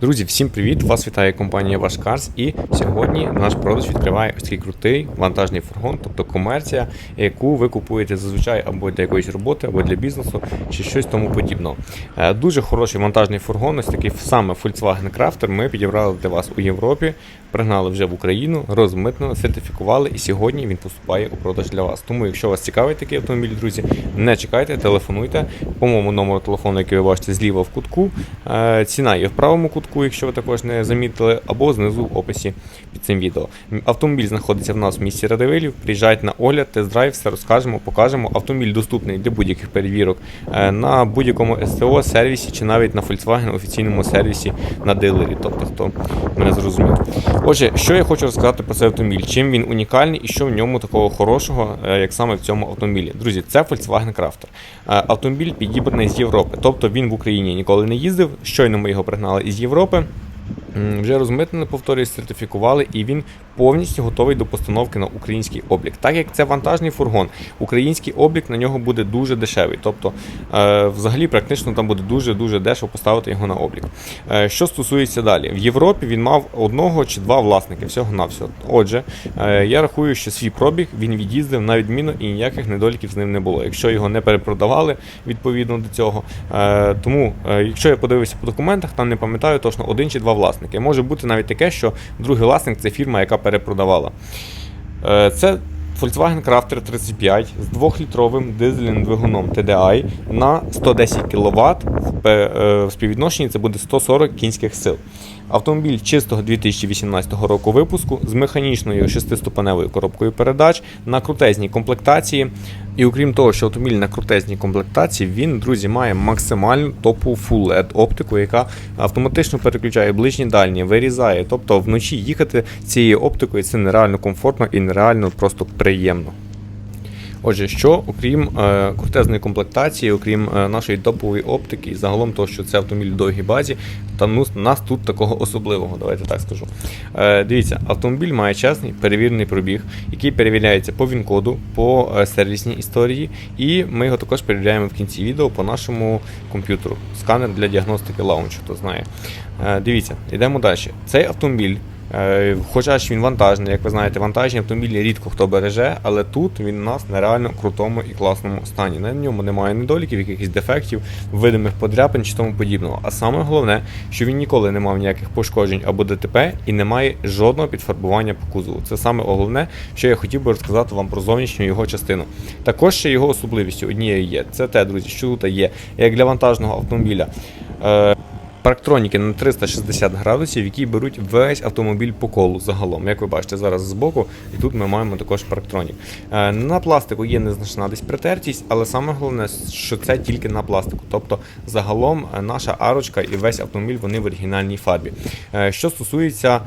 Друзі, всім привіт! Вас вітає компанія Ваш Карс. І сьогодні наш продаж відкриває ось такий крутий вантажний фургон, тобто комерція, яку ви купуєте зазвичай або для якоїсь роботи, або для бізнесу, чи щось тому подібного. Е, Дуже хороший вантажний фургон, ось такий саме Volkswagen Crafter. Ми підібрали для вас у Європі, пригнали вже в Україну, розмитнили, сертифікували, і сьогодні він поступає у продаж для вас. Тому, якщо вас цікавить такий автомобіль, друзі, не чекайте, телефонуйте по моєму номеру телефону, який ви бачите зліва в кутку. Е, Ціна є в правому кутку, якщо ви також не замітили, або знизу в описі під цим відео. Автомобіль знаходиться в нас в місті Радивилів. Приїжджайте на огляд, тест-драйв, все розкажемо, покажемо. Автомобіль доступний для будь-яких перевірок е, на будь-якому СТО сервісі чи навіть на Volkswagen офіційному сервісі на дилері. Тобто, хто мене зрозумів. Отже, що я хочу розказати про цей автомобіль, чим він унікальний і що в ньому такого хорошого, е, як саме в цьому автомобілі. Друзі, це Volkswagen Crafter. Е, Автомобіль підібраний з Європи, тобто він в Україні ніколи не їздив. Щойно ми його пригнали із Європи. Вже розмитнили, повторюсь, сертифікували, і він повністю готовий до постановки на український облік. Так як це вантажний фургон, український облік на нього буде дуже дешевий. Тобто, е, взагалі, практично там буде дуже-дуже дешево поставити його на облік. Е, що стосується далі, в Європі він мав одного чи два власники всього на всього. Отже, е, я рахую, що свій пробіг він від'їздив на відміну і ніяких недоліків з ним не було. Якщо його не перепродавали відповідно до цього. Тому, якщо я подивився по документах, там не пам'ятаю точно один чи два власники. Може бути навіть таке, що другий власник це фірма, яка перепродавала. Е, Це Volkswagen Crafter 35 з 2-літровим дизельним двигуном TDI на 110 кВт. Е, в співвідношенні це буде 140 кінських сил. Автомобіль чистого 2018 року випуску з механічною 6-ступеневою коробкою передач на крутезній комплектації. І окрім того, що автомобіль на крутезній комплектації, він, друзі, має максимальну топову Full LED оптику, яка автоматично переключає ближні дальні, вирізає. Тобто вночі їхати цією оптикою це нереально комфортно і нереально просто приємно. Отже, що окрім е, крутезної комплектації, окрім е, нашої топової оптики, і загалом того, що це автомобіль в довгій базі, там ну, нас тут такого особливого, давайте так скажу. Е, дивіться, автомобіль має чесний перевірений пробіг, який перевіряється по ВІН-коду, по е, сервісній історії, і ми його також перевіряємо в кінці відео по нашому комп'ютеру. Сканер для діагностики лаунчу, хто знає. Е, дивіться, йдемо далі. Цей автомобіль. Е, Хоча ж він вантажний, як ви знаєте, вантажні автомобілі рідко хто береже, але тут він у нас нереально крутому і класному стані. На ньому немає недоліків, якихось дефектів, видимих подряпин чи тому подібного. А саме головне, що він ніколи не мав ніяких пошкоджень або ДТП і не має жодного підфарбування по кузову. Це саме головне, що я хотів би розказати вам про зовнішню його частину. Також ще його особливістю однією є. Це те, друзі, що тут є, як для вантажного автомобіля. Парктроніки на 360 градусів, які беруть весь автомобіль по колу загалом. Як ви бачите, зараз збоку, і тут ми маємо також парктронік. Е, На пластику є незначна десь притертість, але саме головне, що це тільки на пластику. Тобто, загалом е, наша арочка і весь автомобіль вони в оригінальній фарбі. Е, Що стосується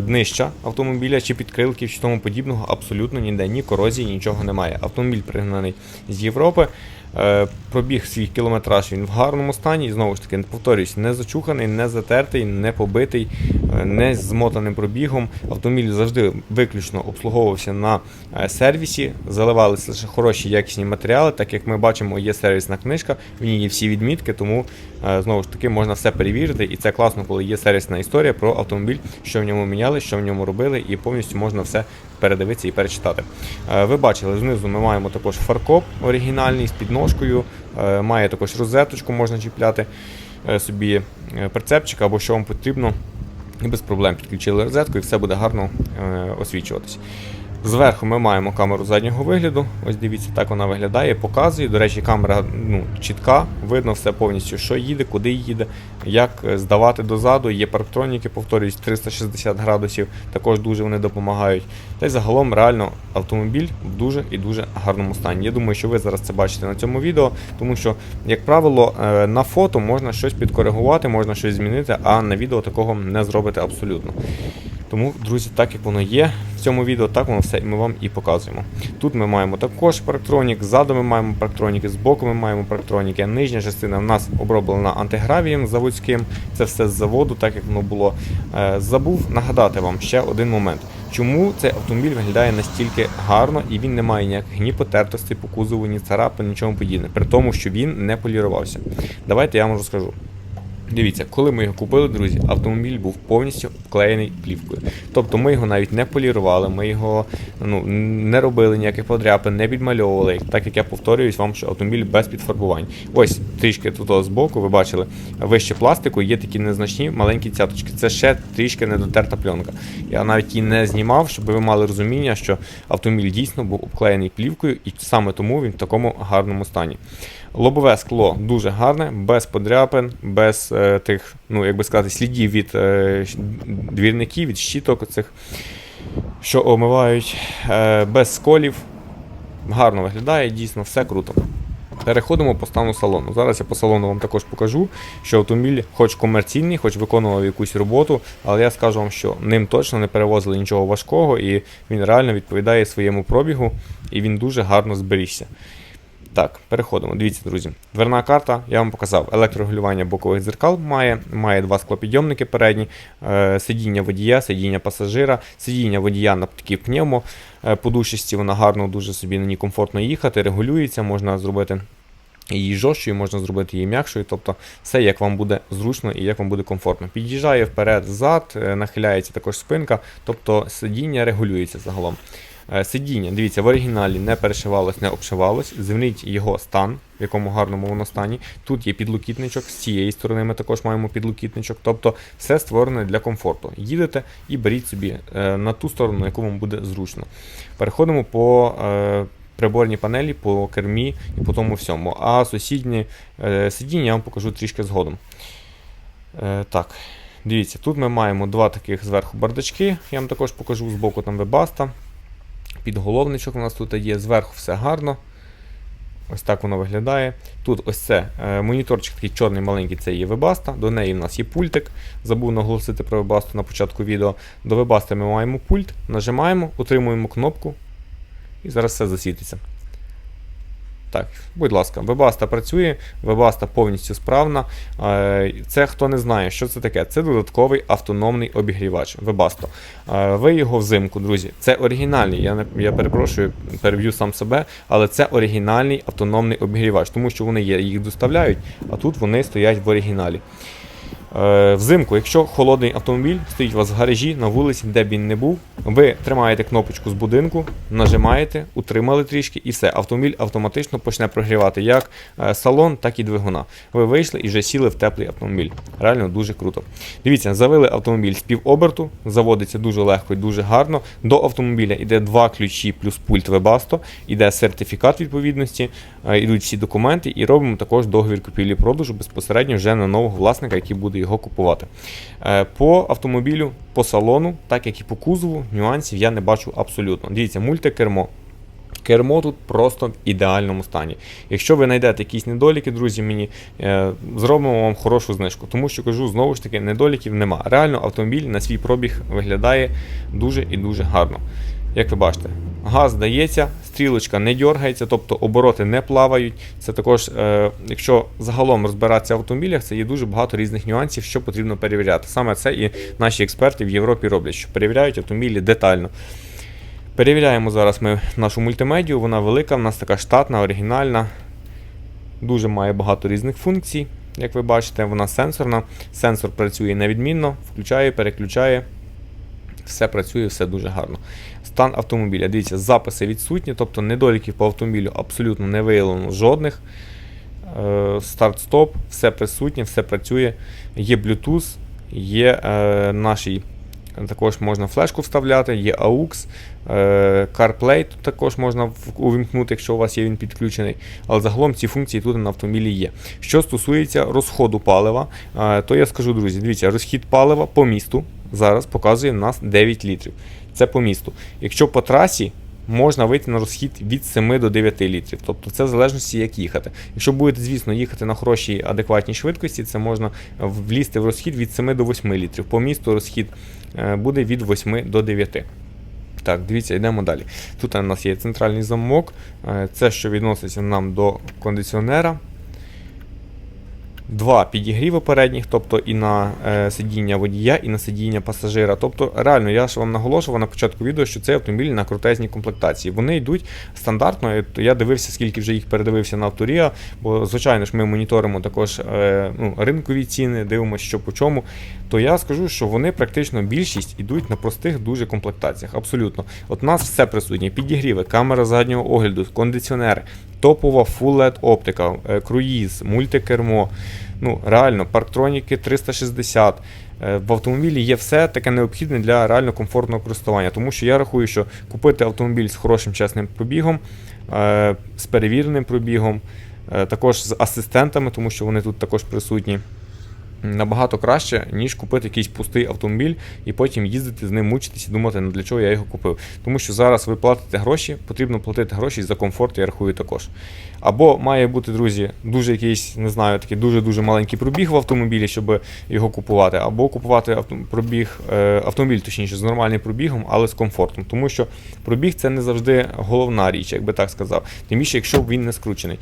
днища автомобіля чи підкрилків, чи тому подібного, абсолютно ніде ні корозії, нічого немає. Автомобіль пригнаний з Європи. Е, Пробіг свій кілометраж він в гарному стані. І знову ж таки, повторюсь, не зачуханий, не затертий, не побитий, е, не змотаним пробігом. Автомобіль завжди виключно обслуговувався на е, сервісі, заливалися лише хороші якісні матеріали. Так як ми бачимо, є сервісна книжка, в ній є всі відмітки, тому знову ж таки можна все перевірити. І це класно, коли є сервісна історія про автомобіль, що в ньому міняли, що в ньому робили, і повністю можна все передивитися і перечитати. Ви бачили, знизу ми маємо також фаркоп оригінальний з підножкою, е, має також розеточку, можна чіпляти е, собі е, прицепчик або що вам потрібно. І без проблем підключили розетку і все буде гарно освічуватись. Зверху ми маємо камеру заднього вигляду. Ось дивіться, так вона виглядає, показує. До речі, камера ну, чітка, видно все повністю, що їде, куди їде, як здавати дозаду. Є парктроніки, повторюсь, 360 градусів, також дуже вони допомагають. Та й загалом реально автомобіль в дуже і дуже гарному стані. Я думаю, що ви зараз це бачите на цьому відео, тому що, як правило, е, на фото можна щось підкоригувати, можна щось змінити, а на відео такого не зробити абсолютно. Тому, друзі, так як воно є в цьому відео, так воно все ми вам і показуємо. Тут ми маємо також парктронік, ззаду ми маємо парктроніки, збоку ми маємо парктроніки. Нижня частина в нас оброблена антигравієм заводським. Це все з заводу, так як воно було. Е, Забув нагадати вам ще один момент. Чому цей автомобіль виглядає настільки гарно і він не має ніяких ні потертостей по кузову, ні царапин, нічого подібне, при тому, що він не полірувався. Давайте я вам розкажу. Дивіться, коли ми його купили, друзі, автомобіль був повністю вклеєний плівкою. Тобто ми його навіть не полірували, ми його ну, не робили ніяких подряпин, не підмальовували, так як я повторююсь вам, що автомобіль без підфарбувань. Ось трішки тут збоку, ви бачили, вище пластику є такі незначні маленькі цяточки. Це ще трішки недотерта пленка. Я навіть її не знімав, щоб ви мали розуміння, що автомобіль дійсно був обклеєний плівкою, і саме тому він в такому гарному стані. Лобове скло дуже гарне, без подряпин, без е, тих, ну як би сказати, слідів від е, двірників, від щіток цих, що омивають, е, без сколів. Гарно виглядає, дійсно, все круто. Переходимо по стану салону. Зараз я по салону вам також покажу, що автомобіль, хоч комерційний, хоч виконував якусь роботу, але я скажу вам, що ним точно не перевозили нічого важкого, і він реально відповідає своєму пробігу, і він дуже гарно зберігся. Так, переходимо. Дивіться, друзі. Дверна карта, я вам показав. Електрорегулювання бокових дзеркал має, має два склопідйомники передні, е, сидіння водія, сидіння пасажира, сидіння водія на такій пневмо е, подушисті, вона гарно дуже собі на ній комфортно їхати, регулюється, можна зробити її жорсткою, можна зробити її м'якшою, тобто все як вам буде зручно і як вам буде комфортно. Під'їжджає вперед, зад, е, нахиляється також спинка, тобто сидіння регулюється загалом. Е, Сидіння, дивіться, в оригіналі не перешивалось, не обшивалось. Зверніть його стан, в якому гарному воно стані. Тут є підлокітничок, з цієї сторони ми також маємо підлокітничок. Тобто все створене для комфорту. Їдете і беріть собі е, на ту сторону, яку вам буде зручно. Переходимо по е, приборній панелі, по кермі і по тому всьому. А сусідні сидіння я вам покажу трішки згодом. Так. Дивіться, тут ми маємо два таких зверху бардачки, я вам також покажу збоку там вебаста. Підголовничок у нас тут є, зверху все гарно. Ось так воно виглядає. Тут ось це е, моніторчик такий чорний маленький, це є вебаста. До неї в нас є пультик. Забув наголосити про вебасту на початку відео. До вебасти ми маємо пульт, нажимаємо, утримуємо кнопку. І зараз все засвітиться. Так, будь ласка, Вебаста працює, Вебаста повністю справна. Е, Це хто не знає, що це таке. Це додатковий автономний обігрівач Webasto. Е, Ви його взимку, друзі. Це оригінальний. Я не я перепрошую, переб'ю сам себе, але це оригінальний автономний обігрівач, тому що вони є, їх доставляють, а тут вони стоять в оригіналі. Е, Взимку, якщо холодний автомобіль стоїть у вас в гаражі на вулиці, де б він не був, ви тримаєте кнопочку з будинку, нажимаєте, утримали трішки і все. Автомобіль автоматично почне прогрівати як е, салон, так і двигуна. Ви вийшли і вже сіли в теплий автомобіль. Реально дуже круто. Дивіться, завели автомобіль з півоберту, заводиться дуже легко і дуже гарно. До автомобіля йде два ключі плюс пульт Webasto, йде сертифікат відповідності, е, йдуть всі документи і робимо також договір купівлі-продажу безпосередньо вже на нового власника, який буде його купувати. Е, По автомобілю, по салону, так як і по кузову, нюансів я не бачу абсолютно. Дивіться, мультикермо. Кермо тут просто в ідеальному стані. Якщо ви знайдете якісь недоліки, друзі, мені е, зробимо вам хорошу знижку. Тому що кажу, знову ж таки, недоліків нема. Реально автомобіль на свій пробіг виглядає дуже і дуже гарно. Як ви бачите, газ дається, стрілочка не дергається, тобто обороти не плавають. Це також, е, якщо загалом розбиратися в автомобілях, це є дуже багато різних нюансів, що потрібно перевіряти. Саме це і наші експерти в Європі роблять, що перевіряють автомобілі детально. Перевіряємо зараз ми нашу мультимедію, вона велика, в нас така штатна, оригінальна. Дуже має багато різних функцій. Як ви бачите, вона сенсорна. Сенсор працює невідмінно, включає, переключає. Все працює, все дуже гарно. Стан автомобіля. Дивіться, записи відсутні, тобто недоліків по автомобілю абсолютно не виявлено жодних. Е, Старт-стоп, все присутнє, все працює. Є Bluetooth, є е, наші також можна флешку вставляти, є AUX, е, CarPlay тут також можна увімкнути, якщо у вас є він підключений. Але загалом ці функції тут на автомобілі є. Що стосується розходу палива, е, то я скажу, друзі, дивіться, розхід палива по місту зараз показує нас 9 літрів. Це по місту. Якщо по трасі. Можна вийти на розхід від 7 до 9 літрів. Тобто це в залежності, як їхати. Якщо будете, звісно, їхати на хорошій адекватній швидкості, це можна влізти в розхід від 7 до 8 літрів. По місту розхід буде від 8 до 9. Так, дивіться, йдемо далі. Тут у нас є центральний замок. Е, Це що відноситься нам до кондиціонера. Два підігріви передніх, тобто і на е, сидіння водія, і на сидіння пасажира. Тобто, реально, я ж вам наголошував на початку відео, що цей автомобіль на крутезній комплектації. Вони йдуть стандартно. Я дивився, скільки вже їх передивився на авторія, бо, звичайно ж, ми моніторимо також е, ну, ринкові ціни, дивимося, що по чому. То я скажу, що вони практично більшість ідуть на простих дуже комплектаціях. Абсолютно. От у нас все присутнє: підігріви, камера заднього огляду, кондиціонери, топова Full LED оптика, е, круїз, мультикермо. Ну, реально, парктроніки 360. Е, В автомобілі є все таке необхідне для реально комфортного користування. Тому що я рахую, що купити автомобіль з хорошим чесним пробігом, е, з перевіреним пробігом, також з асистентами, тому що вони тут також присутні. Набагато краще, ніж купити якийсь пустий автомобіль і потім їздити з ним, мучитися і думати, ну для чого я його купив. Тому що зараз ви платите гроші, потрібно платити гроші за комфорт, я рахую також. Або має бути, друзі, дуже якийсь, не знаю, такий дуже-дуже маленький пробіг в автомобілі, щоб його купувати, або купувати пробіг, е, автомобіль, точніше, з нормальним пробігом, але з комфортом. Тому що пробіг це не завжди головна річ, як би так сказав. Тим більше, якщо він не скручений.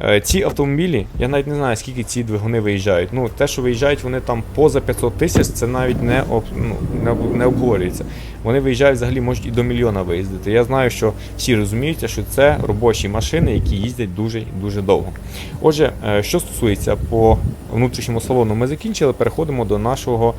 Е, Ці автомобілі, я навіть не знаю, скільки ці двигуни виїжджають. Ну, те, що виїжджають вони там поза 500 тисяч, це навіть не, об, ну, не, обговорюється. Вони виїжджають взагалі, можуть і до мільйона виїздити. Я знаю, що всі розуміють, що це робочі машини, які їздять дуже дуже довго. Отже, е, що стосується по внутрішньому салону, ми закінчили, переходимо до нашого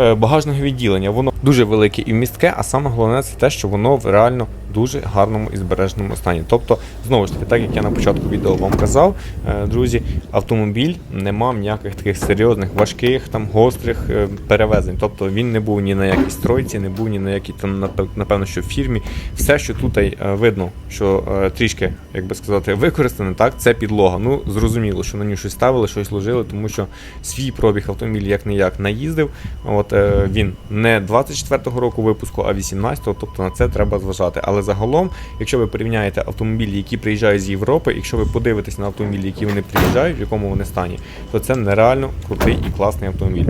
е, багажного відділення. Воно дуже велике і вмістке, а саме головне це те, що воно реально дуже гарному і збереженому стані. Тобто, знову ж таки, так як я на початку відео вам казав, е, друзі, автомобіль не мав ніяких таких серйозних, важких, там гострих е, перевезень. Тобто він не був ні на якій стройці, не був ні на якій там, напевно, що фірмі. Все, що тут е, видно, що трішки, як би сказати, використане, так, це підлога. Ну, зрозуміло, що на нього щось ставили, щось ложили, тому що свій пробіг автомобіль як не як наїздив. От він не 24-го року випуску, а 18-го, тобто на це треба зважати. Але загалом, якщо ви порівняєте автомобілі, які приїжджають з Європи, якщо ви подивитесь на автомобілі, які вони приїжджають, в якому вони стані, то це нереально крутий і класний автомобіль.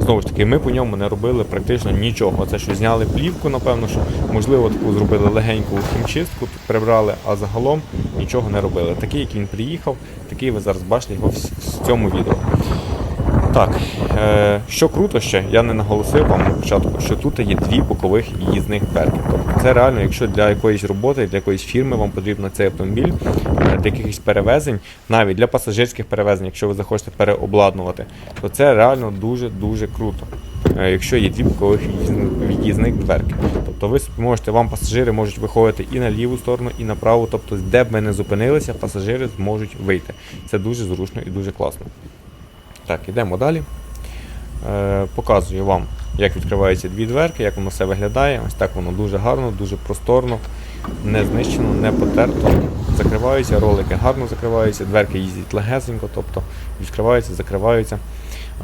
Знову ж таки, ми по ньому не робили практично нічого. Це що зняли плівку, напевно, що можливо таку зробили легеньку хімчистку, прибрали, а загалом нічого не робили. Такий, як він приїхав, такий ви зараз бачите його в цьому відео. Так, е, що круто ще, я не наголосив вам на початку, що тут є дві бокових їзних дверки. Тобто це реально, якщо для якоїсь роботи, для якоїсь фірми вам потрібен цей автомобіль, е, для якихось перевезень, навіть для пасажирських перевезень, якщо ви захочете переобладнувати, то це реально дуже-дуже круто. е, Якщо є дві бокових від'їзних дверки. Тобто ви можете, вам пасажири можуть виходити і на ліву сторону, і на праву. Тобто, де б ми не зупинилися, пасажири зможуть вийти. Це дуже зручно і дуже класно. Так, йдемо далі. Е, показую вам, як відкриваються дві дверки, як воно все виглядає. Ось так воно дуже гарно, дуже просторно, не знищено, не потерто. Закриваються, ролики гарно закриваються, дверки їздять легесенько, тобто відкриваються, закриваються.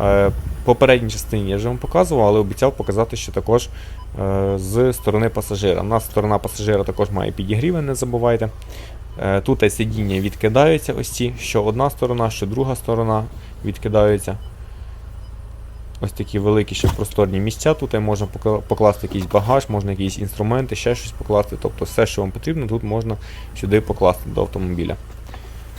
Е, попередній частині я вже вам показував, але обіцяв показати, що також е, з сторони пасажира. У нас сторона пасажира також має підігріви, не забувайте. Е, Тут сидіння відкидаються ось ці, що одна сторона, що друга сторона відкидаються. Ось такі великі ще просторні місця. Тут можна покласти якийсь багаж, можна якісь інструменти, ще щось покласти. Тобто все, що вам потрібно, тут можна сюди покласти до автомобіля.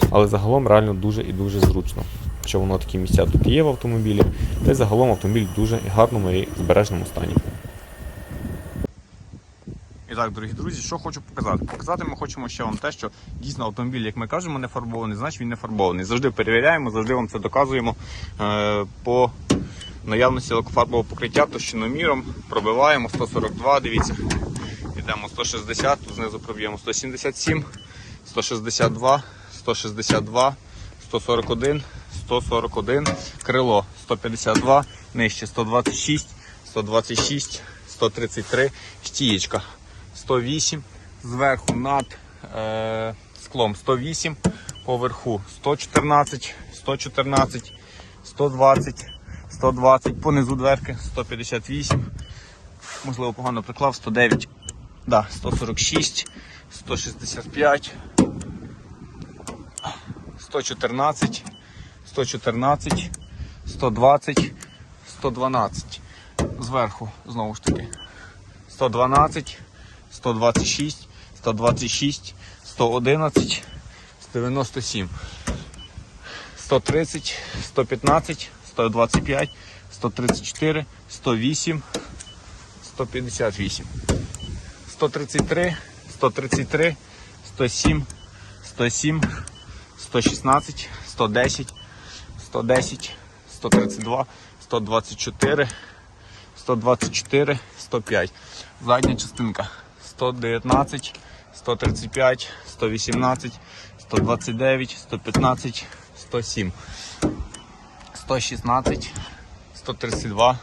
Але загалом реально дуже і дуже зручно, що воно такі місця тут є в автомобілі. Та й загалом автомобіль дуже гарному і збережному стані. І так, дорогі друзі, що хочу показати? Показати ми хочемо ще вам те, що дійсно автомобіль, як ми кажемо, не фарбований, значить він не фарбований. Завжди перевіряємо, завжди вам це доказуємо е, по наявності лакофарбового покриття товщиноміром. Пробиваємо 142, дивіться. Йдемо 160, тут знизу проб'ємо 177, 162, 162, 141, 141, крило 152, нижче 126, 126, 133, стієчка 108, зверху над е, склом 108, поверху 114, 114, 120, 120, понизу дверки 158, можливо погано приклав 109, да, 146, 165, 114, 114, 120, 112. Зверху, знову ж таки. 112, 126, 126, 111, 197, 130, 115, 125, 134, 108, 158, 133, 133, 107, 107, 116, 110, 110, 132, 124, 124, 105. Задня частинка 119, 135, 118, 129, 115, 107, 116, 132,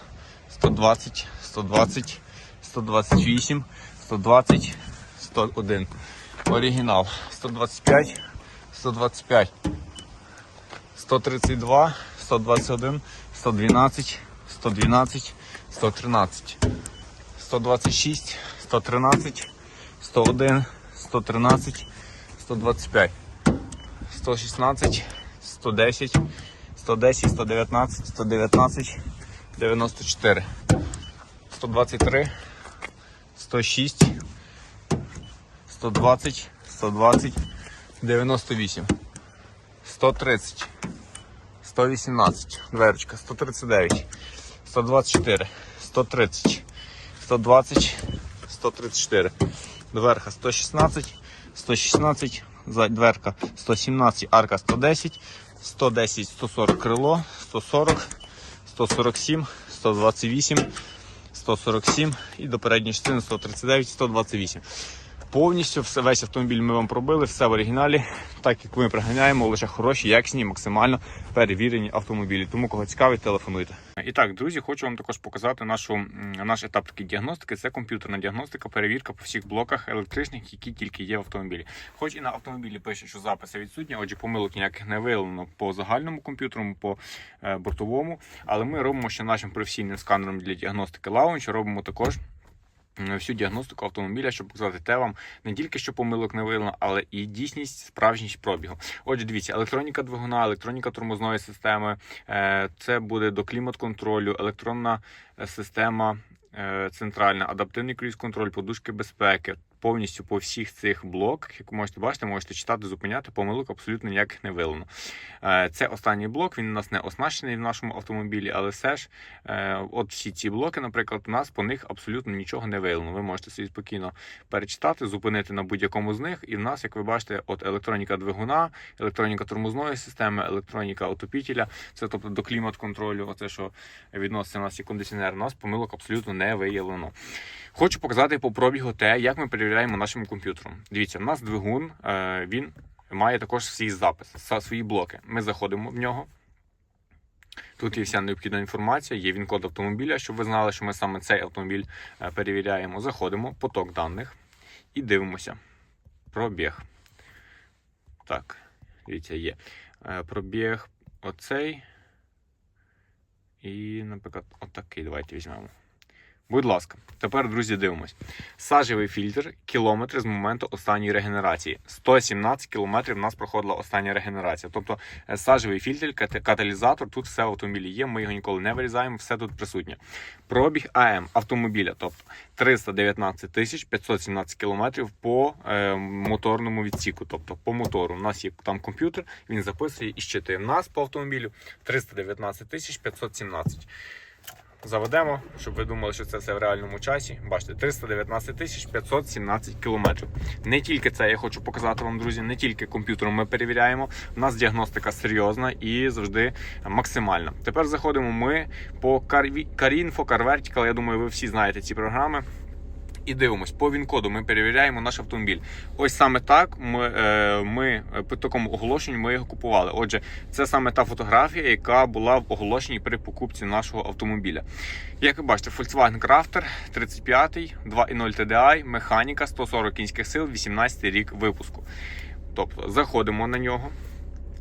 120, 120, 128, 120, 101. Оригінал. 125, 125, 132, 121, 112, 112, 113, 126, 113, 101, 113, 125, 116, 110, 110, 119, 119, 94, 123, 106, 120, 120, 98, 130, 118, дверочка, 139, 124, 130, 120, 134, дверка 116, 116, дверка 117, арка 110, 110, 140 крило, 140, 147, 128, 147 і до передньої частини 139, 128. Повністю весь автомобіль ми вам пробили, все в оригіналі, так як ми приганяємо лише хороші, якісні, максимально перевірені автомобілі. Тому кого цікавить, телефонуйте. І так, друзі, хочу вам також показати нашу, наш етап такої діагностики. Це комп'ютерна діагностика, перевірка по всіх блоках електричних, які тільки є в автомобілі. Хоч і на автомобілі пише, що записи відсутні, отже, помилок ніяких не виявлено по загальному комп'ютеру, по е, бортовому. Але ми робимо ще нашим професійним сканером для діагностики Launch, робимо також. Всю діагностику автомобіля, щоб показати те вам не тільки що помилок не виявлено, але і дійсність, справжність пробігу. Отже, дивіться, електроніка двигуна, електроніка тормозної системи, е, це буде до клімат-контролю, електронна е, система е, центральна, адаптивний круїз-контроль, подушки безпеки. Повністю по всіх цих блоках, як можете бачити, можете читати, зупиняти, помилок абсолютно ніяких не виявлено. Е, Це останній блок, він у нас не оснащений в нашому автомобілі, але все ж, е, от всі ці блоки, наприклад, у нас по них абсолютно нічого не виявлено. Ви можете собі спокійно перечитати, зупинити на будь-якому з них. І в нас, як ви бачите, от електроніка двигуна, електроніка тормозної системи, електроніка отопітеля, це тобто до клімат-контролю, оце що відноситься у нас і кондиціонер, у нас помилок абсолютно не виявлено. Хочу показати по пробігу те, як ми перевіряємо нашим комп'ютером. Дивіться, у нас двигун, е, він має також свій запис, свої блоки. Ми заходимо в нього. Тут є вся необхідна інформація, є він-код автомобіля, щоб ви знали, що ми саме цей автомобіль е, перевіряємо. Заходимо, поток даних і дивимося. Пробіг. Так, дивіться, є. Е, Пробіг оцей. І, наприклад, отакий. Давайте візьмемо. Будь ласка, тепер, друзі, дивимось. Сажевий фільтр кілометри з моменту останньої регенерації. 117 кілометрів в нас проходила остання регенерація. Тобто е, сажевий фільтр, ката- каталізатор, тут все в автомобілі є. Ми його ніколи не вирізаємо, все тут присутнє. Пробіг АМ автомобіля, тобто 319 тисяч 517 кілометрів по е, моторному відсіку, тобто по мотору. У нас є там комп'ютер, він записує і щитує. У нас по автомобілю 319 тисяч 517. Заведемо, щоб ви думали, що це все в реальному часі. Бачите, 319 тисяч 517 кілометрів. Не тільки це я хочу показати вам, друзі, не тільки комп'ютером ми перевіряємо. У нас діагностика серйозна і завжди максимальна. Тепер заходимо ми по Carinfo, CarVertical. Я думаю, ви всі знаєте ці програми. І дивимось по він-коду. Ми перевіряємо наш автомобіль. Ось саме так ми, е, ми е, по такому оголошенню ми його купували. Отже, це саме та фотографія, яка була в оголошенні при покупці нашого автомобіля. Як ви бачите, Volkswagen Crafter 35, 2.0 TDI, механіка 140 кінських сил, 18 рік випуску. Тобто заходимо на нього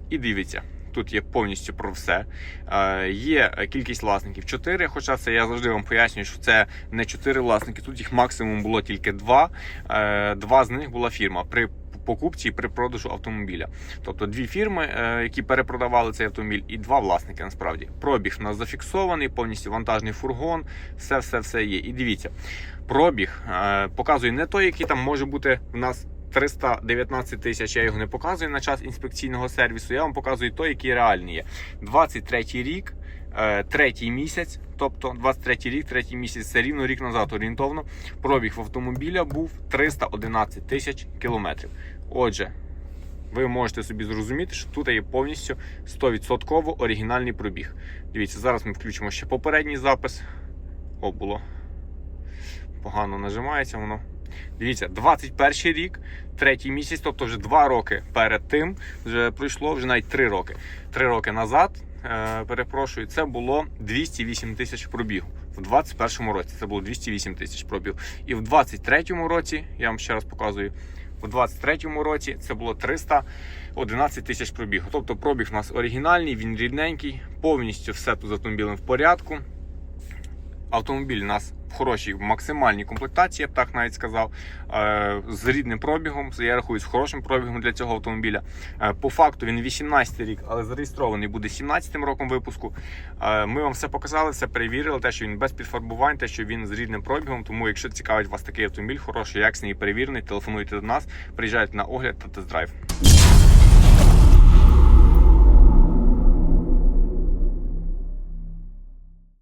і дивіться. Тут є повністю про все. Е, є кількість власників 4, хоча це я завжди вам пояснюю, що це не 4 власники. Тут їх максимум було тільки 2. Е, два з них була фірма при покупці при продажу автомобіля. Тобто дві фірми, е, які перепродавали цей автомобіль, і два власники насправді. Пробіг у нас зафіксований, повністю вантажний фургон, все, все, все є. І дивіться, пробіг показує не той, який там може бути в нас. 319 тисяч. Я його не показую на час інспекційного сервісу. Я вам показую той, який реальний є. 23 рік, е, третій місяць, тобто 23 рік, третій місяць, це рівно рік назад орієнтовно. Пробіг в автомобіля був 311 тисяч кілометрів. Отже, ви можете собі зрозуміти, що тут є повністю 100% оригінальний пробіг. Дивіться, зараз ми включимо ще попередній запис. О, було погано нажимається воно. Дивіться, 21 рік, третій місяць, тобто вже 2 роки перед тим, вже пройшло вже навіть 3 роки. 3 роки назад, е, перепрошую, це було 208 тисяч пробігу. В 21 році це було 208 тисяч пробігу. І в 23 році, я вам ще раз показую, у 23 році це було 311 тисяч пробігу. Тобто пробіг у нас оригінальний, він рідненький, повністю все тут з автомобілем в порядку. Автомобіль у нас в хорошій максимальній комплектації, я б так навіть сказав, е, з рідним пробігом. Я рахую з хорошим пробігом для цього автомобіля. Е, По факту він 18 рік, але зареєстрований буде 17-м роком випуску. Е, Ми вам все показали, все перевірили, те, що він без підфарбувань, те, що він з рідним пробігом. Тому, якщо цікавить вас такий автомобіль, хороший, якісний і перевірений, телефонуйте до нас, приїжджайте на огляд та тест-драйв.